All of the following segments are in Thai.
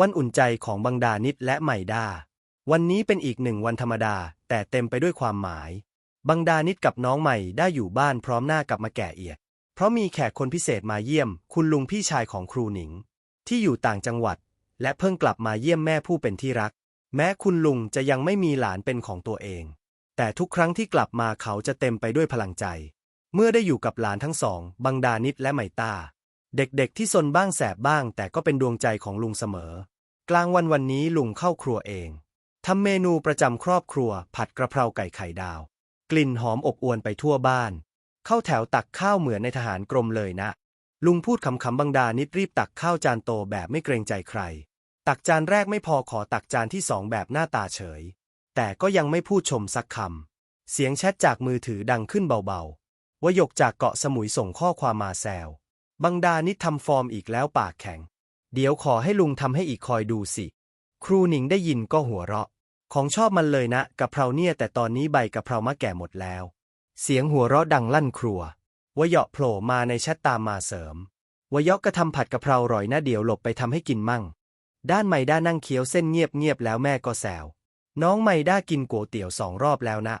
วันอุ่นใจของบังดานิดและไหมด้า วันนี้เป็นอีกหนึ่งวันธรรมดา แต่เต็มไปด้วยความหมาย บังดานิดกับน้องใหม่ได้อยู่บ้านพร้อมหน้ากับมาแก่เอียด เพราะมีแขกคนพิเศษมาเยี่ยม คุณลุงพี่ชายของครูหนิง ที่อยู่ต่างจังหวัด และเพิ่งกลับมาเยี่ยมแม่ผู้เป็นที่รัก แม้คุณลุงจะยังไม่มีหลานเป็นของตัวเอง แต่ทุกครั้งที่กลับมาเขาจะเต็มไปด้วยพลังใจ เมื่อได้อยู่กับหลานทั้งสอง บังดานิดและไหมต้า เด็กๆที่ซนบ้างแสบบ้าง แต่ก็เป็นดวงใจของลุงเสมอ กลางวันวันนี้ลุงเข้าครัวเองทำเมนูประจำครอบครัว ผัดกระเพราไก่ไข่ดาว กลิ่นหอมอบอวนไปทั่วบ้าน เข้าแถวตักข้าวเหมือนในทหารกรมเลยนะ ลุงพูดคำคำบังดานิดรีบตักข้าวจานโตแบบไม่เกรงใจใคร ตักจานแรกไม่พอขอตักจานที่สองแบบหน้าตาเฉย แต่ก็ยังไม่พูดชมสักคำเสียงแชทจากมือถือดังขึ้นเบาๆวายกจากเกาะสมุยส่งข้อความมาแซว บังดานิดทำฟอร์มอีกแล้วปากแข็ง เดี๋ยวขอให้ลุงทำให้อีกคอยดูสิ ครูหนิงได้ยินก็หัวเราะ ของชอบมันเลยนะกะเพราเนี่ยแต่ตอนนี้ใบกะเพรามะแก่หมดแล้ว เสียงหัวเราะดังลั่นครัววะเหยาะโผล่มาในแชทตามมาเสริมวะเหยาะก็ทำผัดกะเพราอร่อยนะเดี๋ยวหลบไปทำให้กินมั่ง ด้านไมด้านั่งเคี้ยวเส้นเงียบเงียบๆแล้วแม่ก็แซวน้องไมด้ากินก๋วยเตี๋ยวสองรอบแล้วนะ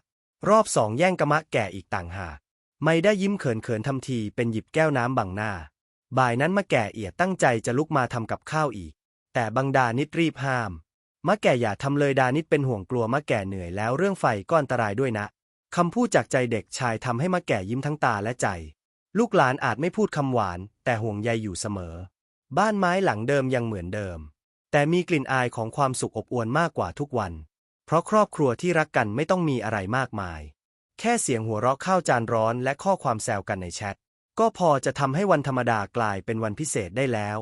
รอบสองแย่งกะมะแก่อีกต่างหากไมด้ายิ้มเขินเขินๆทำทีเป็นหยิบแก้วน้ำบังหน้า บ่ายนั้นมะแก่เอียดตั้งใจจะลุกมาทำกับข้าวอีก แต่บังดานิดรีบห้าม มะแก่อย่าทำเลยดานิดเป็นห่วงกลัวมะแก่เหนื่อยแล้วเรื่องไฟก็อันตรายด้วยนะคำพูดจากใจเด็กชายทำให้มะแก่ยิ้มทั้งตาและใจ ลูกหลานอาจไม่พูดคำหวาน แต่ห่วงใยอยู่เสมอ บ้านไม้หลังเดิมยังเหมือนเดิม แต่มีกลิ่นอายของความสุขอบอวลมากกว่าทุกวัน เพราะครอบครัวที่รักกันไม่ต้องมีอะไรมากมาย แค่เสียงหัวเราะข้าวจานร้อนและข้อความแซวกันในแชท ก็พอจะทำให้วันธรรมดากลายเป็นวันพิเศษได้แล้ว